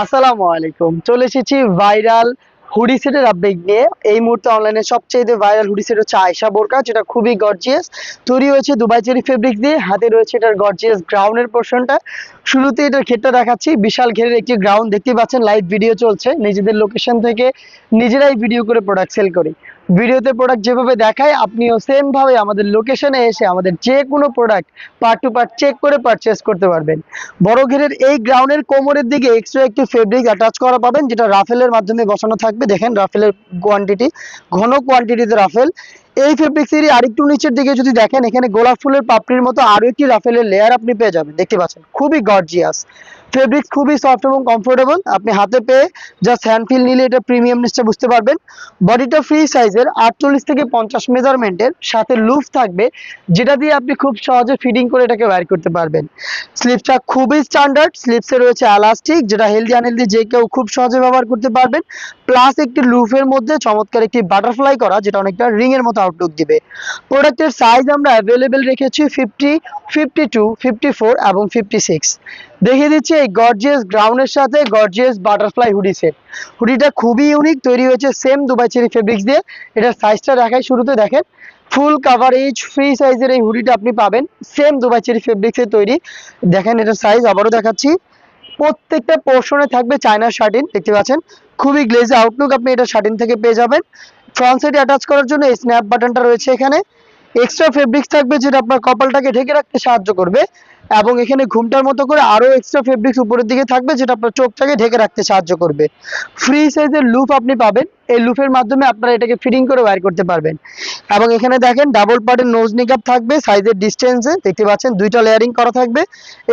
আসসালামু আলাইকুম। চলে এসেছি ভাইরাল হুডি সেটের আপডেট নিয়ে। এই মুহূর্তে অনলাইনে সবচেয়ে ভাইরাল হুডি সেট হচ্ছে আয়সা বোরকা, যেটা খুবই গর্জিয়াস তৈরি হয়েছে দুবাই চেরি ফেব্রিক দিয়ে। হাতে রয়েছে এটার গর্জিয়াস গ্রাউন্ডের পোর্শনটা শুরুতে এটার ক্ষেত্রে দেখাচ্ছি। বিশাল ঘেরের একটি গ্রাউন্ড দেখতে পাচ্ছেন। লাইভ ভিডিও চলছে। নিজেদের লোকেশন থেকে নিজেরাই ভিডিও করে প্রোডাক্ট সেল করি। ভিডিওতে প্রোডাক্ট যেভাবে দেখায় আপনিও সেম ভাবে আমাদের লোকেশনে এসে আমাদের যে কোনো product part two part check করে পারচেস করতে পারবেন। বড় ঘেরের এই গ্রাউন্ডের কোমরের দিকে এক্সট্রা একটি ফেব্রিক অ্যাটাচ করা পাবেন, যেটা রাফেলের মাধ্যমে বসানো থাকবে। দেখেন রাফেলের কোয়ান্টিটি ঘন কোয়ান্টিটিতে রাফেল। এই ফেব্রিক্সেরই আরেকটু নিচের দিকে যদি দেখেন, এখানে গোলাপ ফুলের পাপড়ির মতো আরও একটি রাফেলের লেয়ার আপনি পেয়ে যাবেন। দেখতে পাচ্ছেন, খুবই গর্জিয়াস ফেব্রিক্স খুবই সফট এবং কমফোর্টেবল আপনি হাতে পেয়ে জাস্ট হ্যান্ড ফিল নিলে এটা প্রিমিয়াম নিশ্চয় বুঝতে পারবেন। বডিটা ফ্রি সাইজের আটচল্লিশ থেকে পঞ্চাশ মেজারমেন্টের সাথে লুফ থাকবে, যেটা দিয়ে আপনি খুব সহজে ফিটিং করে এটাকে ওয়ার করতে পারবেন। স্লিপসটা খুবই স্ট্যান্ডার্ড স্লিপসে রয়েছে এলাস্টিক যেটা হেলদি আনহেলদি যে কেউ খুব সহজে ব্যবহার করতে পারবেন। প্লাস একটি লুফের মধ্যে চমৎকার একটি বাটারফ্লাই করা, যেটা অনেকটা রিং এর মতো আউটলুক দিবে। প্রোডাক্টের সাইজ আমরা অ্যাভেলেবেল রেখেছি fifty fifty two fifty four এবং ফিফটি সিক্স দেখিয়ে দিচ্ছি এই গর্জিয়াস গ্রাউন্ডের সাথে গর্জিয়াস বাটারফ্লাই হুডি সেট হুডিটা খুবই ইউনিক তৈরি হয়েছে সেম দুবাই চেরি ফেব্রিক্স দিয়ে। এটার সাইজটা দেখাই শুরুতে, দেখেন। ফুল কাভারেজ ফ্রি সাইজের এই হুডিটা আপনি পাবেন। সেম দুবাই চেরি ফেব্রিক্সের তৈরি। দেখেন এটার সাইজ আবারও দেখাচ্ছি। প্রত্যেকটা পোর্শনে থাকবে চায়না শার্টিন, দেখতে পাচ্ছেন? খুবই গ্লেজি আউটলুক আপনি এটা শার্টিন থেকে পেয়ে যাবেন। ফ্রন্ট সাইডে অ্যাটাচ করার জন্য এই স্ন্যাপ বাটনটা রয়েছে এখানে। এক্সট্রা ফেব্রিক্স থাকবে যেটা আপনার কপালটাকে ঢেকে রাখতে সাহায্য করবে এবং এখানে ঘুমটার মতো করে আরও এক্সট্রা ফেব্রিক্স উপরের দিকে থাকবে যেটা আপনার চোখটাকে ঢেকে রাখতে সাহায্য করবে। ফ্রি সাইজের লুপ আপনি পাবেন। এই লুপের মাধ্যমে আপনারা এটাকে ফিটিং করে ওয়্যার করতে পারবেন। এবং এখানে দেখেন ডাবল পার্টের নোজ নিকাপ থাকবে সাইজের ডিস্টেন্সে দেখতে পাচ্ছেন দুইটা লেয়ারিং করা থাকবে।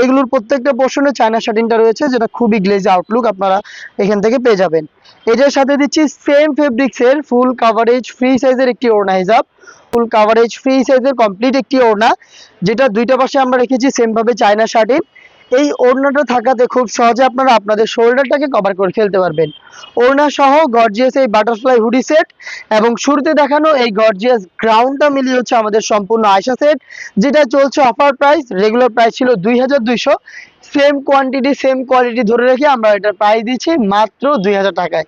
এগুলোর প্রত্যেকটা পোর্শনে চায়না শার্টিনটা রয়েছে, যেটা খুবই গ্লেজ আউটলুক আপনারা এখান থেকে পেয়ে যাবেন। এটার সাথে দিচ্ছি সেম ফেব্রিক্সের ফুল কাভারেজ ফ্রি সাইজের একটি ওড়না হিসাব ফুল কাভারেজ ফ্রি সাইজের কমপ্লিট একটি ওড়না, যেটা দুইটা পাশে আমরা রেখেছি সেম ভাবে চায়না শার্টিন এই ওড়নাটা থাকাতে খুব সহজে আপনারা আপনাদের শোল্ডারটাকে কভার করে ফেলতে পারবেন। ওড়না সহ গর্জিয়াস এই বাটারফ্লাই হুডি সেট এবং শুরুতে দেখানো এই গর্জিয়াস গ্রাউন্ডটা মিলিয়ে হচ্ছে আমাদের সম্পূর্ণ আয়সা সেট যেটা চলছে অফার প্রাইস রেগুলার প্রাইস ছিল দুই হাজার দুইশো। সেম কোয়ান্টিটি সেম কোয়ালিটি ধরে রেখে আমরা এটার প্রাইস দিচ্ছি মাত্র দুই হাজার টাকায়।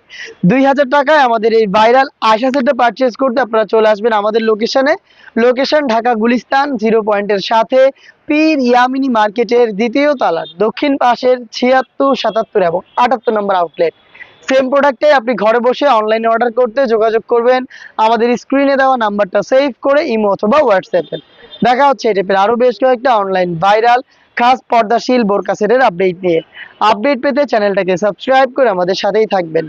দুই হাজার টাকায় আমাদের এই ভাইরাল আয়সা সেটটা পারচেস করতে আপনারা চলে আসবেন আমাদের লোকেশনে লোকেশন ঢাকা গুলিস্তান জিরো পয়েন্টের সাথে পীর ইয়ামিনী মার্কেটের দ্বিতীয় তালার দক্ষিণ পাশের ছিয়াত্তর, সাতাত্তর এবং আটাত্তর নম্বর আউটলেট সেম প্রোডাক্টে আপনি ঘরে বসে অনলাইনে অর্ডার করতে যোগাযোগ করবেন। আমাদের স্ক্রিনে দেওয়া নাম্বারটা সেভ করে, ইমো অথবা হোয়াটসঅ্যাপে দেখা হচ্ছে এই টাইপের আরও বেশ কয়েকটা অনলাইন ভাইরাল খাস পর্দাশীল বোরকা সেটের আপডেট নিয়ে। আপডেট পেতে চ্যানেলটাকে সাবস্ক্রাইব করে আমাদের সাথেই থাকবেন।